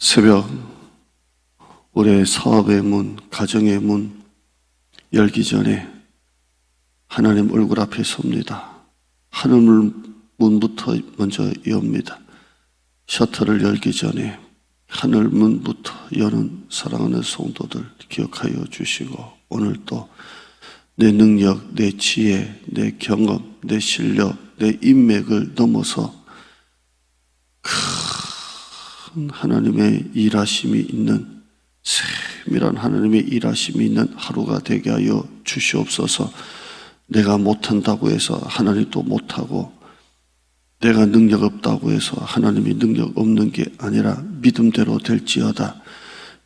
새벽 올해 사업의 문, 가정의 문 열기 전에 하나님 얼굴 앞에 섭니다. 하늘 문부터 먼저 여옵니다. 셔터를 열기 전에 하늘 문부터 여는 사랑하는 성도들 기억하여 주시고 오늘 또 내 능력, 내 지혜, 내 경험, 내 실력, 내 인맥을 넘어서 큰 하나님의 일하심이 있는 세밀한 하나님의 일하심이 있는 하루가 되게 하여 주시옵소서. 내가 못한다고 해서 하나님도 못하고 내가 능력 없다고 해서 하나님이 능력 없는 게 아니라 믿음대로 될지어다.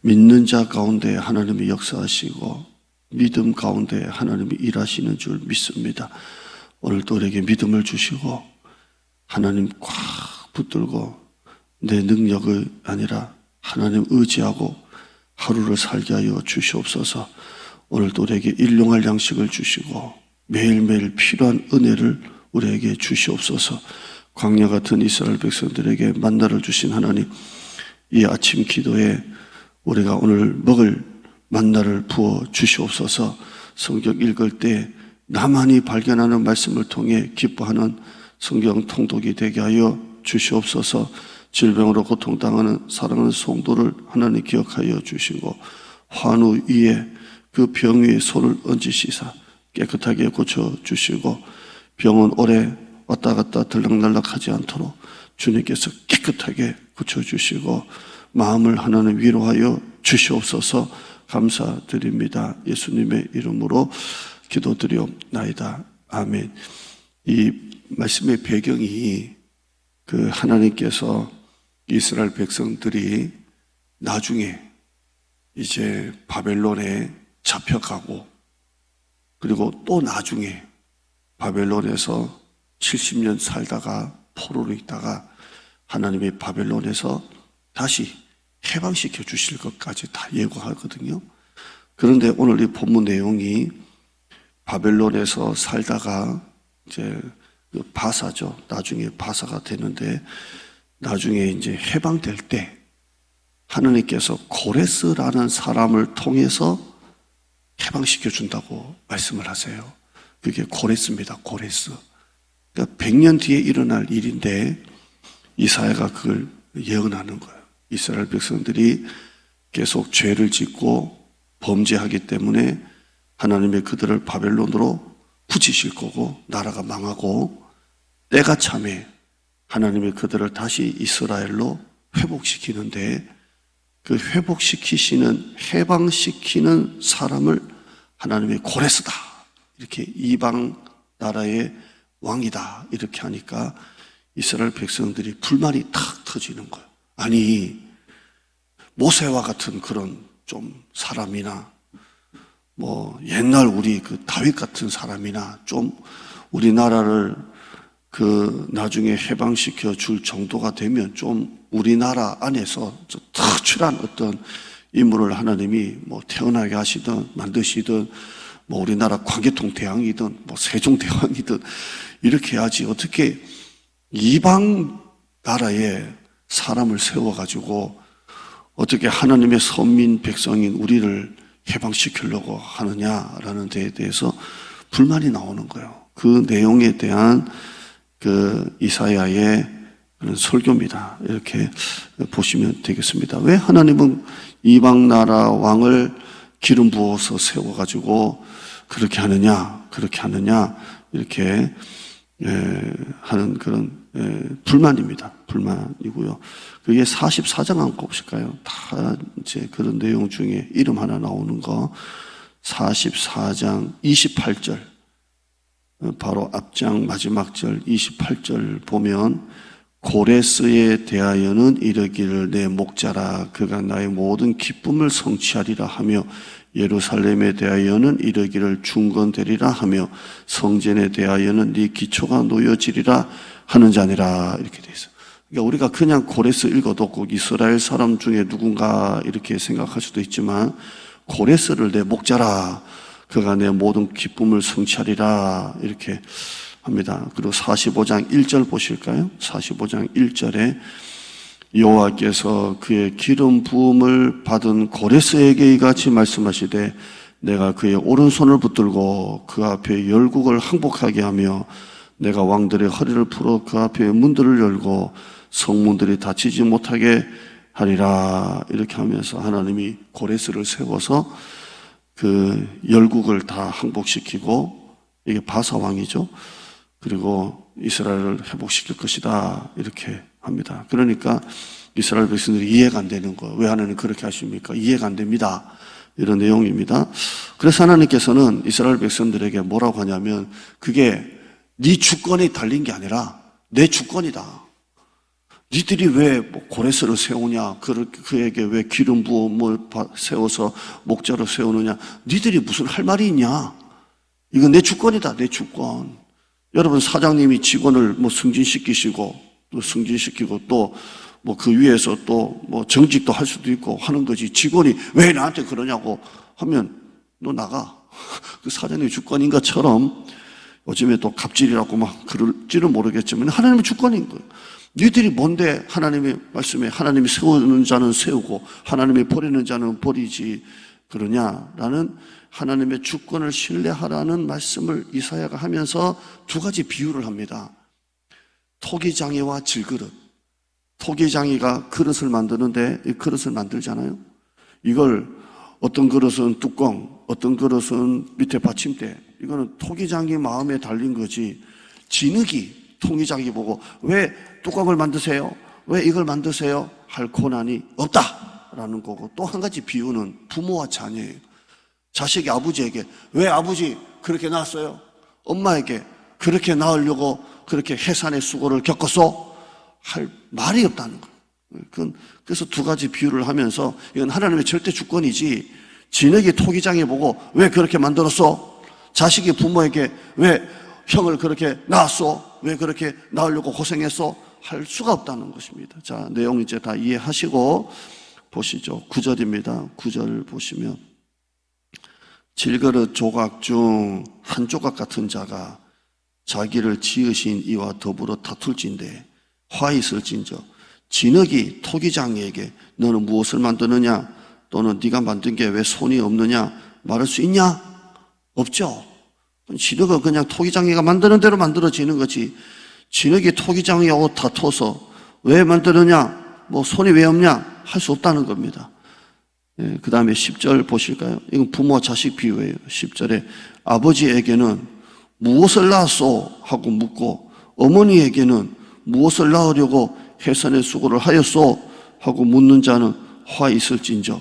믿는 자 가운데 하나님이 역사하시고 믿음 가운데 하나님이 일하시는 줄 믿습니다. 오늘도 우리에게 믿음을 주시고 하나님 꽉 붙들고 내 능력을 아니라 하나님 의지하고 하루를 살게 하여 주시옵소서. 오늘도 우리에게 일용할 양식을 주시고 매일매일 필요한 은혜를 우리에게 주시옵소서. 광야 같은 이스라엘 백성들에게 만나를 주신 하나님, 이 아침 기도에 우리가 오늘 먹을 만나를 부어 주시옵소서. 성경 읽을 때 나만이 발견하는 말씀을 통해 기뻐하는 성경 통독이 되게 하여 주시옵소서. 질병으로 고통당하는 사랑하는 성도를 하나님 기억하여 주시고 환우 위에 그 병 위에 손을 얹으시사 깨끗하게 고쳐 주시고 병은 오래 왔다 갔다 들락날락하지 않도록 주님께서 깨끗하게 고쳐 주시고 마음을 하나님 위로하여 주시옵소서 감사드립니다. 예수님의 이름으로 기도드리옵나이다. 아멘. 이 말씀의 배경이 그 하나님께서 이스라엘 백성들이 나중에 이제 바벨론에 잡혀가고 그리고 또 나중에 바벨론에서 70년 살다가 포로로 있다가 하나님의 바벨론에서 다시 해방시켜 주실 것까지 다 예고하거든요. 그런데 오늘 이 본문 내용이 바벨론에서 살다가 이제 그 바사죠. 나중에 바사가 되는데 나중에 이제 해방될 때 하나님께서 고레스라는 사람을 통해서 해방시켜 준다고 말씀을 하세요. 그게 고레스입니다. 고레스. 그러니까 100년 뒤에 일어날 일인데 이사야가 그걸 예언하는 거예요. 이스라엘 백성들이 계속 죄를 짓고 범죄하기 때문에 하나님의 그들을 바벨론으로 붙이실 거고 나라가 망하고 때가 참에 하나님의 그들을 다시 이스라엘로 회복시키는데 그 회복시키시는 해방시키는 사람을 하나님의 고레스다 이렇게 이방 나라의 왕이다 이렇게 하니까 이스라엘 백성들이 불만이 탁 터지는 거예요. 아니 모세와 같은 그런 좀 사람이나 뭐 옛날 우리 그 다윗 같은 사람이나 좀 우리나라를 그 나중에 해방시켜 줄 정도가 되면 좀 우리나라 안에서 좀 특출한 어떤 인물을 하나님이 뭐 태어나게 하시든 만드시든 뭐 우리나라 광개통 대왕이든 뭐 세종 대왕이든 이렇게 해야지 어떻게 이방 나라에 사람을 세워가지고 어떻게 하나님의 선민 백성인 우리를 해방시키려고 하느냐라는 데에 대해서 불만이 나오는 거예요. 그 내용에 대한 그 이사야의 그런 설교입니다. 이렇게 보시면 되겠습니다. 왜 하나님은 이방 나라 왕을 기름 부어서 세워 가지고 그렇게 하느냐, 그렇게 하느냐, 이렇게 예, 하는 그런 예, 불만입니다. 불만이고요. 그게 44장 한번 보실까요? 다 이제 그런 내용 중에 이름 하나 나오는 거 44장 28절 바로 앞장 마지막 절 28절 보면 고레스에 대하여는 이르기를 내 목자라. 그가 나의 모든 기쁨을 성취하리라 하며 예루살렘에 대하여는 이르기를 중건되리라 하며 성전에 대하여는 네 기초가 놓여지리라 하는 자니라. 이렇게 돼 있어요. 그러니까 우리가 그냥 고레스 읽어도 꼭 이스라엘 사람 중에 누군가 이렇게 생각할 수도 있지만 고레스를 내 목자라 그가 내 모든 기쁨을 성취하리라 이렇게 합니다. 그리고 45장 1절 보실까요? 45장 1절에 여호와께서 그의 기름 부음을 받은 고레스에게 이같이 말씀하시되 내가 그의 오른손을 붙들고 그 앞에 열국을 항복하게 하며 내가 왕들의 허리를 풀어 그 앞에 문들을 열고 성문들이 닫히지 못하게 하리라 이렇게 하면서 하나님이 고레스를 세워서 그 열국을 다 항복시키고 이게 바사 왕이죠. 그리고 이스라엘을 회복시킬 것이다 이렇게 합니다. 그러니까 이스라엘 백성들이 이해가 안 되는 거. 왜 하나님 그렇게 하십니까? 이해가 안 됩니다. 이런 내용입니다. 그래서 하나님께서는 이스라엘 백성들에게 뭐라고 하냐면 그게 네 주권에 달린 게 아니라 내 주권이다. 니들이 왜뭐 고레스를 세우냐? 그- 그에게 왜 기름 부음을 바- 세워서 목자를 세우느냐? 니들이 무슨 할 말이 있냐? 이건 내 주권이다, 내 주권. 여러분 사장님이 직원을 뭐 승진시키시고 또 승진시키고 또 뭐 그 위에서 또 뭐 정직도 할 수도 있고 하는 거지. 직원이 왜 나한테 그러냐고 하면 너 나가. 그 사장님의 주권인 것처럼 요즘에 또 갑질이라고 막 그럴지는 모르겠지만 하나님의 주권인 거예요. 니들이 뭔데 하나님의 말씀에 하나님이 세우는 자는 세우고 하나님이 버리는 자는 버리지 그러냐라는 하나님의 주권을 신뢰하라는 말씀을 이사야가 하면서 두 가지 비유를 합니다. 토기장이와 질그릇. 토기장이가 그릇을 만드는데 이 그릇을 만들잖아요. 이걸 어떤 그릇은 뚜껑, 어떤 그릇은 밑에 받침대. 이거는 토기장이 마음에 달린 거지. 진흙이 토기장이 보고 왜 뚜껑을 만드세요? 왜 이걸 만드세요? 할 고난이 없다 라는 거고 또 한 가지 비유는 부모와 자녀예요. 자식이 아버지에게 왜 아버지 그렇게 낳았어요? 엄마에게 그렇게 낳으려고 그렇게 해산의 수고를 겪었어? 할 말이 없다는 거예요. 그래서 두 가지 비유를 하면서 이건 하나님의 절대 주권이지 진흙이 토기장에 보고 왜 그렇게 만들었어? 자식이 부모에게 왜 형을 그렇게 낳았어? 왜 그렇게 낳으려고 고생했어? 할 수가 없다는 것입니다. 자, 내용 이제 다 이해하시고 보시죠. 구절입니다구절 보시면 질그릇 조각 중 한 조각 같은 자가 자기를 지으신 이와 더불어 다툴진대 화 있을진저 진흙이 토기장에게 너는 무엇을 만드느냐 또는 네가 만든 게 왜 손이 없느냐 말할 수 있냐 없죠 진흙은 그냥 토기장이가 만드는 대로 만들어지는 거지 진흙이 토기장이하고 다퉈서 왜 만드느냐 뭐 손이 왜 없냐 할 수 없다는 겁니다 그 다음에 10절 보실까요? 이건 부모 자식 비유예요. 10절에 아버지에게는 무엇을 낳았소? 하고 묻고 어머니에게는 무엇을 낳으려고 해산의 수고를 하였소? 하고 묻는 자는 화 있을진저.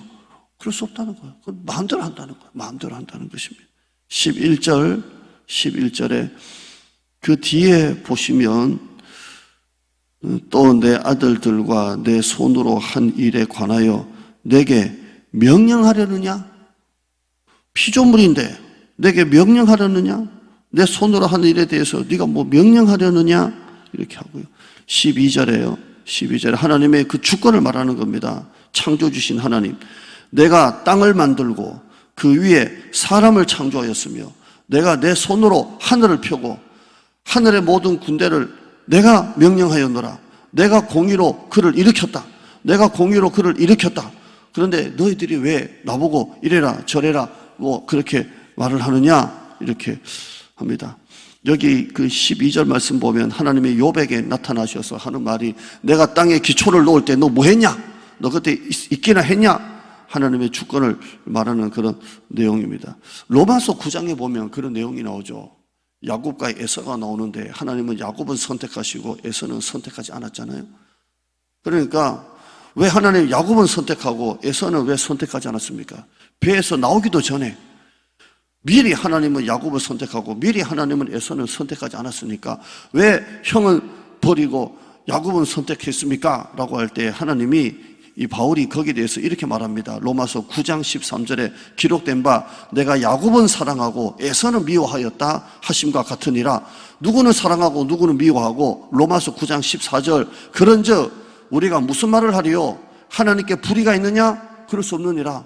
그럴 수 없다는 거예요. 그건 마음대로 한다는 거예요. 마음대로 한다는 것입니다. 11절, 11절에 그 뒤에 보시면 또 내 아들들과 내 손으로 한 일에 관하여 내게 명령하려느냐? 피조물인데 내게 명령하려느냐? 내 손으로 하는 일에 대해서 네가 뭐 명령하려느냐? 이렇게 하고요. 12절에요. 12절에 하나님의 그 주권을 말하는 겁니다. 창조 주신 하나님. 내가 땅을 만들고 그 위에 사람을 창조하였으며 내가 내 손으로 하늘을 펴고 하늘의 모든 군대를 내가 명령하였노라. 내가 공의로 그를 일으켰다. 내가 공의로 그를 일으켰다. 그런데 너희들이 왜 나보고 이래라 저래라 뭐 그렇게 말을 하느냐 이렇게 합니다. 여기 그 12절 말씀 보면 하나님의 요백에 나타나셔서 하는 말이 내가 땅에 기초를 놓을 때 너 뭐 했냐? 너 그때 있- 있기나 했냐? 하나님의 주권을 말하는 그런 내용입니다. 로마서 9장에 보면 그런 내용이 나오죠. 야곱과 에서가 나오는데 하나님은 야곱은 선택하시고 에서는 선택하지 않았잖아요. 그러니까 왜 하나님 야곱은 선택하고 에서는 왜 선택하지 않았습니까? 배에서 나오기도 전에 미리 하나님은 야곱을 선택하고 미리 하나님은 에서는 선택하지 않았으니까 왜 형은 버리고 야곱은 선택했습니까? 라고 할 때 하나님이 이 바울이 거기에 대해서 이렇게 말합니다. 로마서 9장 13절에 기록된 바 내가 야곱은 사랑하고 에서는 미워하였다 하심과 같으니라 누구는 사랑하고 누구는 미워하고 로마서 9장 14절 그런즉 우리가 무슨 말을 하리요? 하나님께 불의가 있느냐? 그럴 수 없느니라.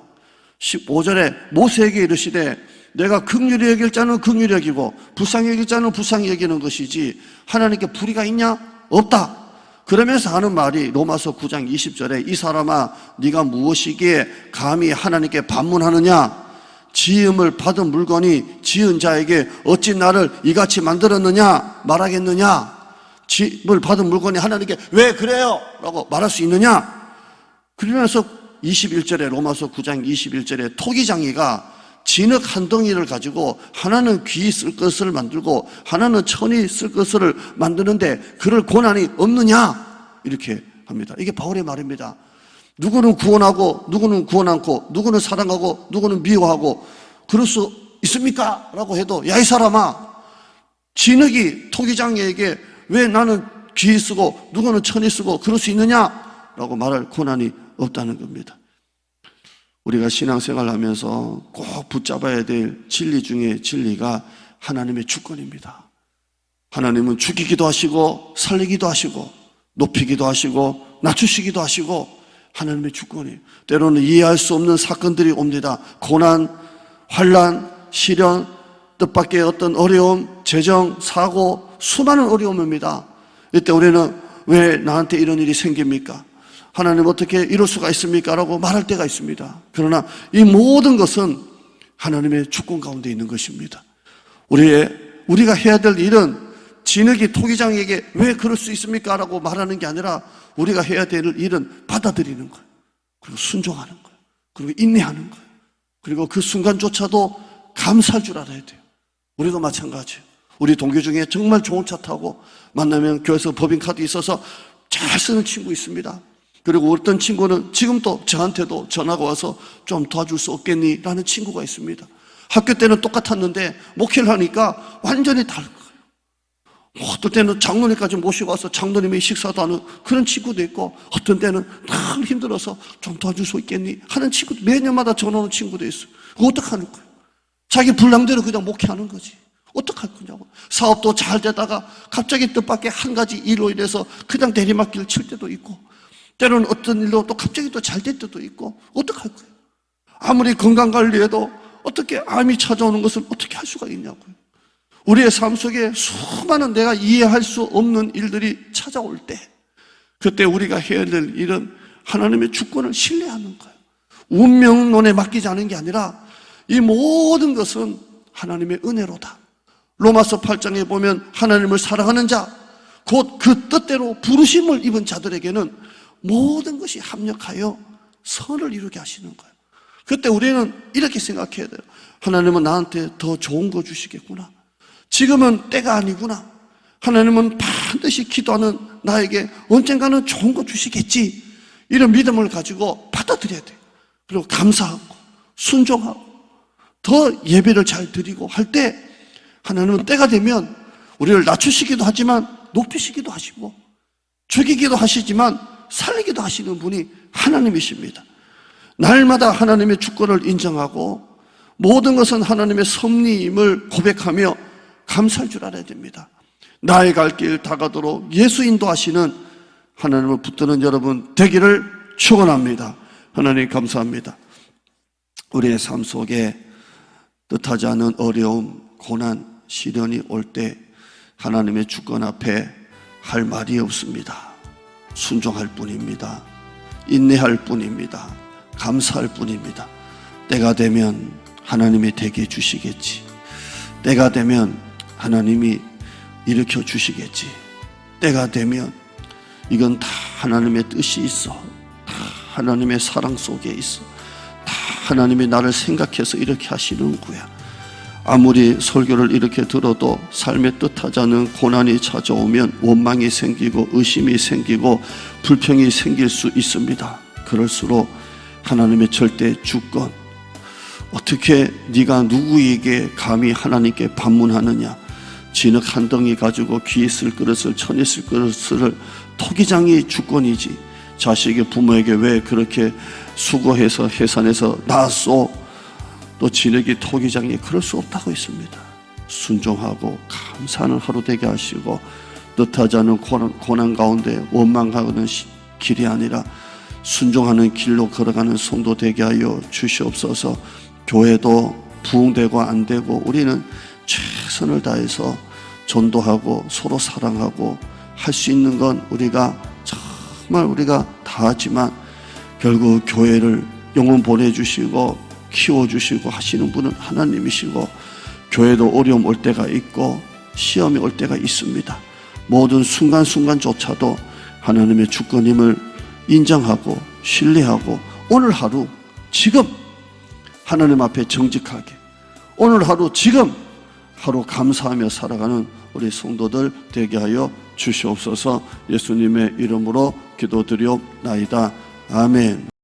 15절에 모세에게 이르시되 내가 극률히 여길 자는 극률히 여기고 불쌍히 여길 자는 불쌍히 여기는 것이지 하나님께 불의가 있냐? 없다. 그러면서 하는 말이 로마서 9장 20절에 이 사람아 네가 무엇이기에 감히 하나님께 반문하느냐? 지음을 받은 물건이 지은 자에게 어찌 나를 이같이 만들었느냐? 말하겠느냐? 지음을 받은 물건이 하나님께 왜 그래요? 라고 말할 수 있느냐? 그러면서 21절에 로마서 9장 21절에 토기장이가 진흙 한 덩이를 가지고 하나는 귀 쓸 것을 만들고 하나는 천이 쓸 것을 만드는데 그럴 권한이 없느냐 이렇게 합니다. 이게 바울의 말입니다. 누구는 구원하고 누구는 구원 않고 누구는 사랑하고 누구는 미워하고 그럴 수 있습니까? 라고 해도 야 이 사람아 진흙이 토기장에게 왜 나는 귀 쓰고 누구는 천이 쓰고 그럴 수 있느냐? 라고 말할 권한이 없다는 겁니다. 우리가 신앙생활 하면서 꼭 붙잡아야 될 진리 중에 진리가 하나님의 주권입니다. 하나님은 죽이기도 하시고 살리기도 하시고 높이기도 하시고 낮추시기도 하시고 하나님의 주권이에요. 때로는 이해할 수 없는 사건들이 옵니다. 고난, 환란, 시련, 뜻밖의 어떤 어려움, 재정, 사고, 수많은 어려움입니다. 이때 우리는 왜 나한테 이런 일이 생깁니까? 하나님 어떻게 이럴 수가 있습니까? 라고 말할 때가 있습니다. 그러나 이 모든 것은 하나님의 주권 가운데 있는 것입니다. 우리의, 우리가 해야 될 일은 진흙이 토기장에게 왜 그럴 수 있습니까? 라고 말하는 게 아니라 우리가 해야 될 일은 받아들이는 거예요. 그리고 순종하는 거예요. 그리고 인내하는 거예요. 그리고 그 순간조차도 감사할 줄 알아야 돼요. 우리도 마찬가지예요. 우리 동교 중에 정말 좋은 차 타고 만나면 교회에서 법인카드 있어서 잘 쓰는 친구 있습니다. 그리고 어떤 친구는 지금도 저한테도 전화가 와서 좀 도와줄 수 없겠니? 라는 친구가 있습니다. 학교 때는 똑같았는데 목회를 하니까 완전히 다른 거예요. 어떤 때는 장로님까지 모시고 와서 장로님이 식사도 하는 그런 친구도 있고 어떤 때는 늘 힘들어서 좀 도와줄 수 있겠니? 하는 친구도 매년마다 전화 오는 친구도 있어요. 어떡하는 거예요? 자기 분량대로 그냥 목회하는 거지. 어떡할 거냐고. 사업도 잘 되다가 갑자기 뜻밖의 한 가지 일로 인해서 그냥 내리막길 칠 때도 있고 때로는 어떤 일로 또 갑자기 또 잘 될 때도 있고 어떡할 거예요. 아무리 건강 관리해도 어떻게 암이 찾아오는 것을 어떻게 할 수가 있냐고요. 우리의 삶 속에 수많은 내가 이해할 수 없는 일들이 찾아올 때 그때 우리가 해야 될 일은 하나님의 주권을 신뢰하는 거예요. 운명론에 맡기지 않은 게 아니라 이 모든 것은 하나님의 은혜로다. 로마서 8장에 보면 하나님을 사랑하는 자, 곧 그 뜻대로 부르심을 입은 자들에게는 모든 것이 합력하여 선을 이루게 하시는 거예요. 그때 우리는 이렇게 생각해야 돼요. 하나님은 나한테 더 좋은 거 주시겠구나. 지금은 때가 아니구나. 하나님은 반드시 기도하는 나에게 언젠가는 좋은 거 주시겠지. 이런 믿음을 가지고 받아들여야 돼요. 그리고 감사하고, 순종하고, 더 예배를 잘 드리고 할 때, 하나님은 때가 되면 우리를 낮추시기도 하지만 높이시기도 하시고, 죽이기도 하시지만 살리기도 하시는 분이 하나님이십니다. 날마다 하나님의 주권을 인정하고 모든 것은 하나님의 섭리임을 고백하며 감사할 줄 알아야 됩니다. 나의 갈 길 다가도록 예수 인도하시는 하나님을 붙드는 여러분 되기를 축원합니다. 하나님 감사합니다. 우리의 삶 속에 뜻하지 않은 어려움, 고난, 시련이 올 때 하나님의 주권 앞에 할 말이 없습니다. 순종할 뿐입니다. 인내할 뿐입니다. 감사할 뿐입니다. 때가 되면 하나님이 되게 해주시겠지. 때가 되면 하나님이 일으켜 주시겠지. 때가 되면 이건 다 하나님의 뜻이 있어. 다 하나님의 사랑 속에 있어. 다 하나님이 나를 생각해서 이렇게 하시는 거야. 아무리 설교를 이렇게 들어도 삶의 뜻하지 않은 고난이 찾아오면 원망이 생기고 의심이 생기고 불평이 생길 수 있습니다. 그럴수록 하나님의 절대 주권 어떻게 네가 누구에게 감히 하나님께 반문하느냐? 진흙 한 덩이 가지고 귀에 쓸 그릇을 천에 쓸 그릇을 토기장이 주권이지. 자식의 부모에게 왜 그렇게 수고해서 해산해서 낳았소 또 진흙이 토기장이 그럴 수 없다고 했습니다. 순종하고 감사하는 하루 되게 하시고 뜻하지 않은 고난, 고난 가운데 원망하는 길이 아니라 순종하는 길로 걸어가는 성도 되게 하여 주시옵소서 교회도 부흥되고 안 되고 우리는 최선을 다해서 전도하고 서로 사랑하고 할 수 있는 건 우리가 정말 우리가 다 하지만 결국 교회를 영혼 보내주시고 키워주시고 하시는 분은 하나님이시고 교회도 어려움 올 때가 있고 시험이 올 때가 있습니다. 모든 순간순간조차도 하나님의 주권임을 인정하고 신뢰하고 오늘 하루 지금 하나님 앞에 정직하게 오늘 하루 지금 하루 감사하며 살아가는 우리 성도들 되게 하여 주시옵소서 예수님의 이름으로 기도드리옵나이다. 아멘.